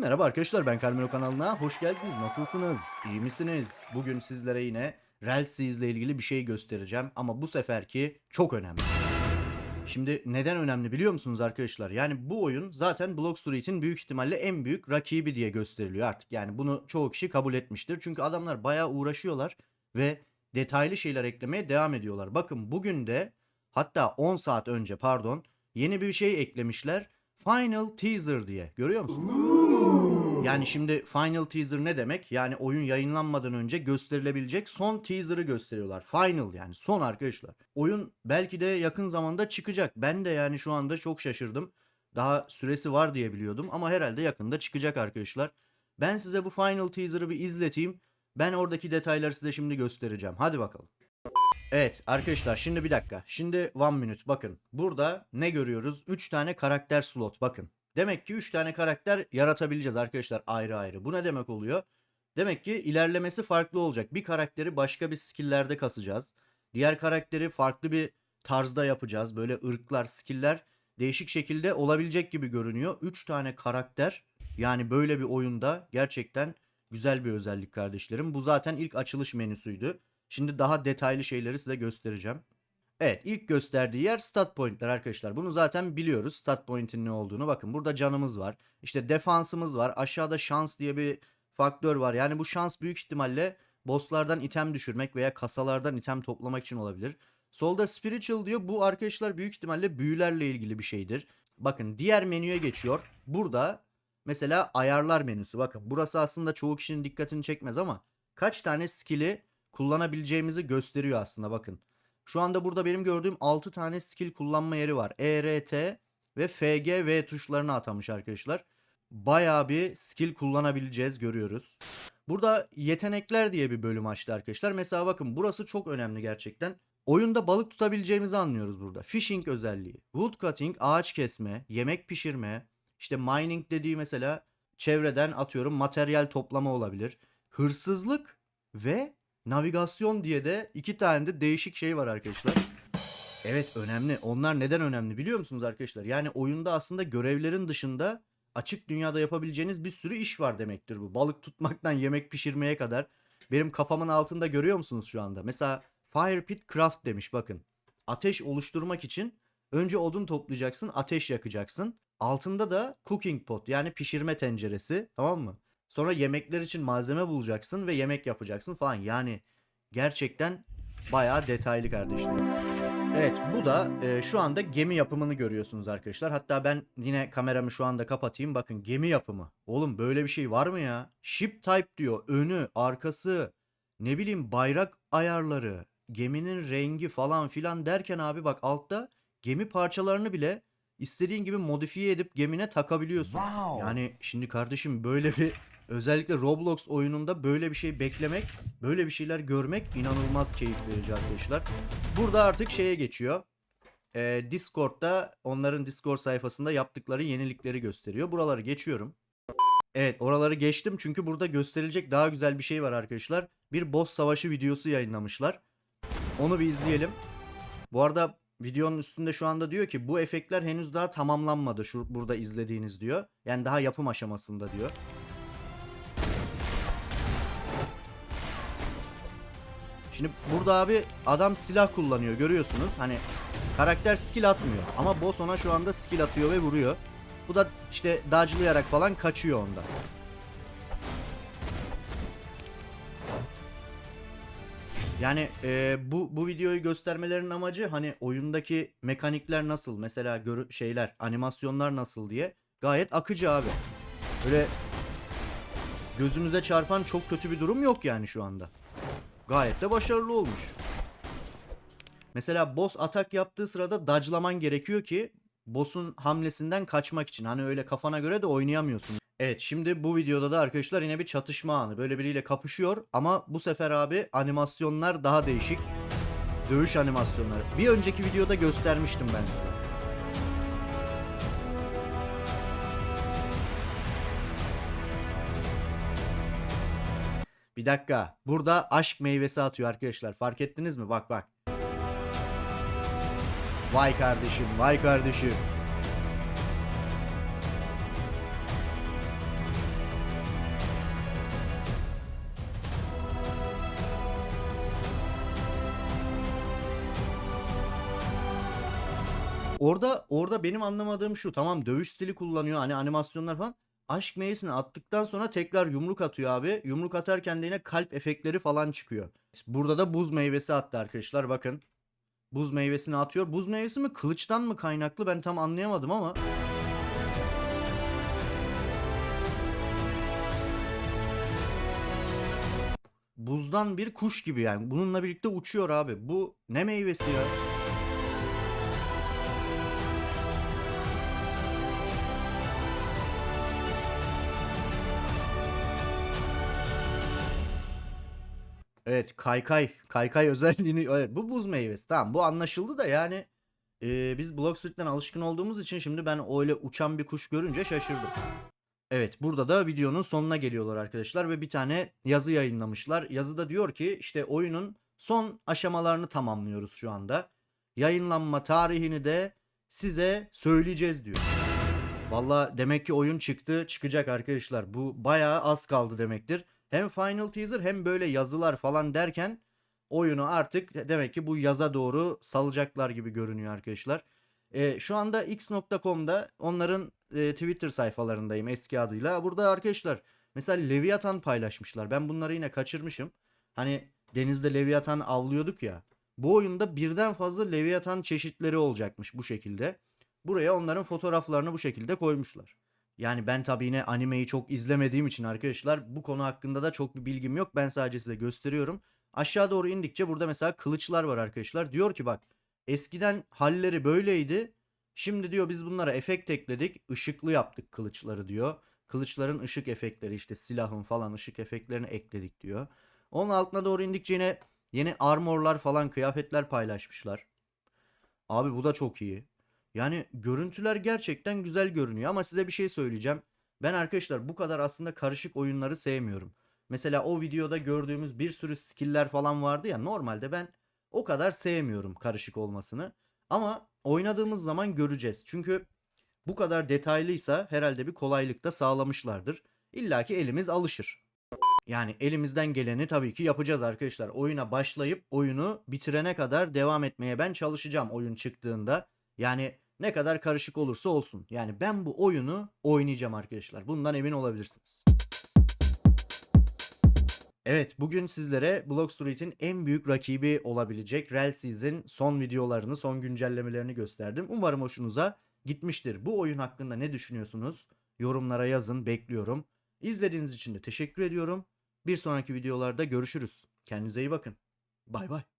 Merhaba arkadaşlar ben Carmelo kanalına hoş geldiniz. Nasılsınız? İyi misiniz? Bugün sizlere yine Relsiz ile ilgili bir şey göstereceğim ama bu seferki çok önemli. Şimdi neden önemli biliyor musunuz arkadaşlar? Yani bu oyun zaten Block Street'in büyük ihtimalle en büyük rakibi diye gösteriliyor artık. Yani bunu çoğu kişi kabul etmiştir. Çünkü adamlar bayağı uğraşıyorlar ve detaylı şeyler eklemeye devam ediyorlar. Bakın bugün de hatta 10 saat önce pardon yeni bir şey eklemişler. Final Teaser diye. Görüyor musunuz? Yani şimdi Final Teaser ne demek? Yani oyun yayınlanmadan önce gösterilebilecek son teaser'ı gösteriyorlar. Final yani son arkadaşlar. Oyun belki de yakın zamanda çıkacak. Ben de yani şu anda çok şaşırdım. Daha süresi var diye biliyordum ama herhalde yakında çıkacak arkadaşlar. Ben size bu Final Teaser'ı bir izleteyim. Ben oradaki detayları size şimdi göstereceğim. Hadi bakalım. Evet arkadaşlar şimdi bir dakika. Şimdi one minute bakın. Burada ne görüyoruz? 3 tane karakter slot bakın. Demek ki 3 tane karakter yaratabileceğiz arkadaşlar ayrı ayrı. Bu ne demek oluyor? Demek ki ilerlemesi farklı olacak. Bir karakteri başka bir skill'lerde kasacağız. Diğer karakteri farklı bir tarzda yapacağız. Böyle ırklar, skill'ler değişik şekilde olabilecek gibi görünüyor. 3 tane karakter yani böyle bir oyunda gerçekten güzel bir özellik kardeşlerim. Bu zaten ilk açılış menüsüydü. Şimdi daha detaylı şeyleri size göstereceğim. Evet ilk gösterdiği yer stat pointler arkadaşlar. Bunu zaten biliyoruz stat point'in ne olduğunu. Bakın burada canımız var. İşte defansımız var. Aşağıda şans diye bir faktör var. Yani bu şans büyük ihtimalle bosslardan item düşürmek veya kasalardan item toplamak için olabilir. Solda spiritual diyor. Bu arkadaşlar büyük ihtimalle büyülerle ilgili bir şeydir. Bakın diğer menüye geçiyor. Burada mesela ayarlar menüsü. Bakın burası aslında çoğu kişinin dikkatini çekmez ama kaç tane skill'i kullanabileceğimizi gösteriyor aslında bakın. Şu anda burada benim gördüğüm 6 tane skill kullanma yeri var. ERT ve FGV tuşlarını atamış arkadaşlar. Bayağı bir skill kullanabileceğiz görüyoruz. Burada yetenekler diye bir bölüm açtı arkadaşlar. Mesela bakın burası çok önemli gerçekten. Oyunda balık tutabileceğimizi anlıyoruz burada. Fishing özelliği, wood cutting, ağaç kesme, yemek pişirme, işte mining dediği mesela çevreden atıyorum materyal toplama olabilir. Hırsızlık ve navigasyon diye de iki tane de değişik şey var arkadaşlar. Evet önemli. Onlar neden önemli biliyor musunuz arkadaşlar? Yani oyunda aslında görevlerin dışında açık dünyada yapabileceğiniz bir sürü iş var demektir bu. Balık tutmaktan yemek pişirmeye kadar. Benim kafamın altında görüyor musunuz şu anda? Mesela Fire Pit Craft demiş bakın. Ateş oluşturmak için önce odun toplayacaksın, ateş yakacaksın. Altında da cooking pot yani pişirme tenceresi tamam mı? Sonra yemekler için malzeme bulacaksın ve yemek yapacaksın falan. Yani gerçekten bayağı detaylı kardeşlerim. Evet bu da e, şu anda gemi yapımını görüyorsunuz arkadaşlar. Hatta ben yine kameramı şu anda kapatayım. Bakın gemi yapımı. Oğlum böyle bir şey var mı ya? Ship type diyor. Önü, arkası, ne bileyim bayrak ayarları, geminin rengi falan filan derken abi bak altta gemi parçalarını bile istediğin gibi modifiye edip gemine takabiliyorsun. Wow. Yani şimdi kardeşim böyle bir özellikle Roblox oyununda böyle bir şey beklemek, böyle bir şeyler görmek inanılmaz keyif verici arkadaşlar. Burada artık şeye geçiyor. Ee, Discord'da onların Discord sayfasında yaptıkları yenilikleri gösteriyor. Buraları geçiyorum. Evet oraları geçtim çünkü burada gösterilecek daha güzel bir şey var arkadaşlar. Bir boss savaşı videosu yayınlamışlar. Onu bir izleyelim. Bu arada videonun üstünde şu anda diyor ki bu efektler henüz daha tamamlanmadı şu burada izlediğiniz diyor. Yani daha yapım aşamasında diyor. Şimdi burada abi adam silah kullanıyor görüyorsunuz. Hani karakter skill atmıyor ama boss ona şu anda skill atıyor ve vuruyor. Bu da işte dodge'layarak falan kaçıyor ondan. Yani e, bu bu videoyu göstermelerinin amacı hani oyundaki mekanikler nasıl mesela görü- şeyler animasyonlar nasıl diye gayet akıcı abi. Böyle gözümüze çarpan çok kötü bir durum yok yani şu anda. Gayet de başarılı olmuş. Mesela boss atak yaptığı sırada dodge'laman gerekiyor ki boss'un hamlesinden kaçmak için. Hani öyle kafana göre de oynayamıyorsun. Evet şimdi bu videoda da arkadaşlar yine bir çatışma anı. Böyle biriyle kapışıyor ama bu sefer abi animasyonlar daha değişik. Dövüş animasyonları. Bir önceki videoda göstermiştim ben size. Bir dakika. Burada aşk meyvesi atıyor arkadaşlar. Fark ettiniz mi? Bak bak. Vay kardeşim, vay kardeşim. Orada orada benim anlamadığım şu. Tamam dövüş stili kullanıyor hani animasyonlar falan. Aşk meyvesini attıktan sonra tekrar yumruk atıyor abi. Yumruk atarken de yine kalp efektleri falan çıkıyor. Burada da buz meyvesi attı arkadaşlar bakın. Buz meyvesini atıyor. Buz meyvesi mi kılıçtan mı kaynaklı ben tam anlayamadım ama. Buzdan bir kuş gibi yani. Bununla birlikte uçuyor abi. Bu ne meyvesi ya? Evet kaykay. Kaykay özelliğini. Evet, bu buz meyvesi. Tamam bu anlaşıldı da yani. e, biz Block Street'ten alışkın olduğumuz için şimdi ben öyle uçan bir kuş görünce şaşırdım. Evet burada da videonun sonuna geliyorlar arkadaşlar ve bir tane yazı yayınlamışlar. Yazıda diyor ki işte oyunun son aşamalarını tamamlıyoruz şu anda. Yayınlanma tarihini de size söyleyeceğiz diyor. Valla demek ki oyun çıktı çıkacak arkadaşlar. Bu bayağı az kaldı demektir. Hem Final Teaser hem böyle yazılar falan derken oyunu artık demek ki bu yaza doğru salacaklar gibi görünüyor arkadaşlar. E, şu anda x.com'da onların e, Twitter sayfalarındayım eski adıyla. Burada arkadaşlar mesela Leviathan paylaşmışlar. Ben bunları yine kaçırmışım. Hani denizde Leviathan avlıyorduk ya. Bu oyunda birden fazla Leviathan çeşitleri olacakmış bu şekilde. Buraya onların fotoğraflarını bu şekilde koymuşlar. Yani ben tabii yine animeyi çok izlemediğim için arkadaşlar bu konu hakkında da çok bir bilgim yok. Ben sadece size gösteriyorum. Aşağı doğru indikçe burada mesela kılıçlar var arkadaşlar. Diyor ki bak eskiden halleri böyleydi. Şimdi diyor biz bunlara efekt ekledik. Işıklı yaptık kılıçları diyor. Kılıçların ışık efektleri işte silahın falan ışık efektlerini ekledik diyor. Onun altına doğru indikçe yine yeni armorlar falan kıyafetler paylaşmışlar. Abi bu da çok iyi. Yani görüntüler gerçekten güzel görünüyor ama size bir şey söyleyeceğim. Ben arkadaşlar bu kadar aslında karışık oyunları sevmiyorum. Mesela o videoda gördüğümüz bir sürü skill'ler falan vardı ya normalde ben o kadar sevmiyorum karışık olmasını. Ama oynadığımız zaman göreceğiz. Çünkü bu kadar detaylıysa herhalde bir kolaylık da sağlamışlardır. İlla ki elimiz alışır. Yani elimizden geleni tabii ki yapacağız arkadaşlar. Oyuna başlayıp oyunu bitirene kadar devam etmeye ben çalışacağım oyun çıktığında. Yani ne kadar karışık olursa olsun. Yani ben bu oyunu oynayacağım arkadaşlar. Bundan emin olabilirsiniz. Evet bugün sizlere Blockstreet'in en büyük rakibi olabilecek Relsiz'in son videolarını, son güncellemelerini gösterdim. Umarım hoşunuza gitmiştir. Bu oyun hakkında ne düşünüyorsunuz? Yorumlara yazın, bekliyorum. İzlediğiniz için de teşekkür ediyorum. Bir sonraki videolarda görüşürüz. Kendinize iyi bakın. Bay bay.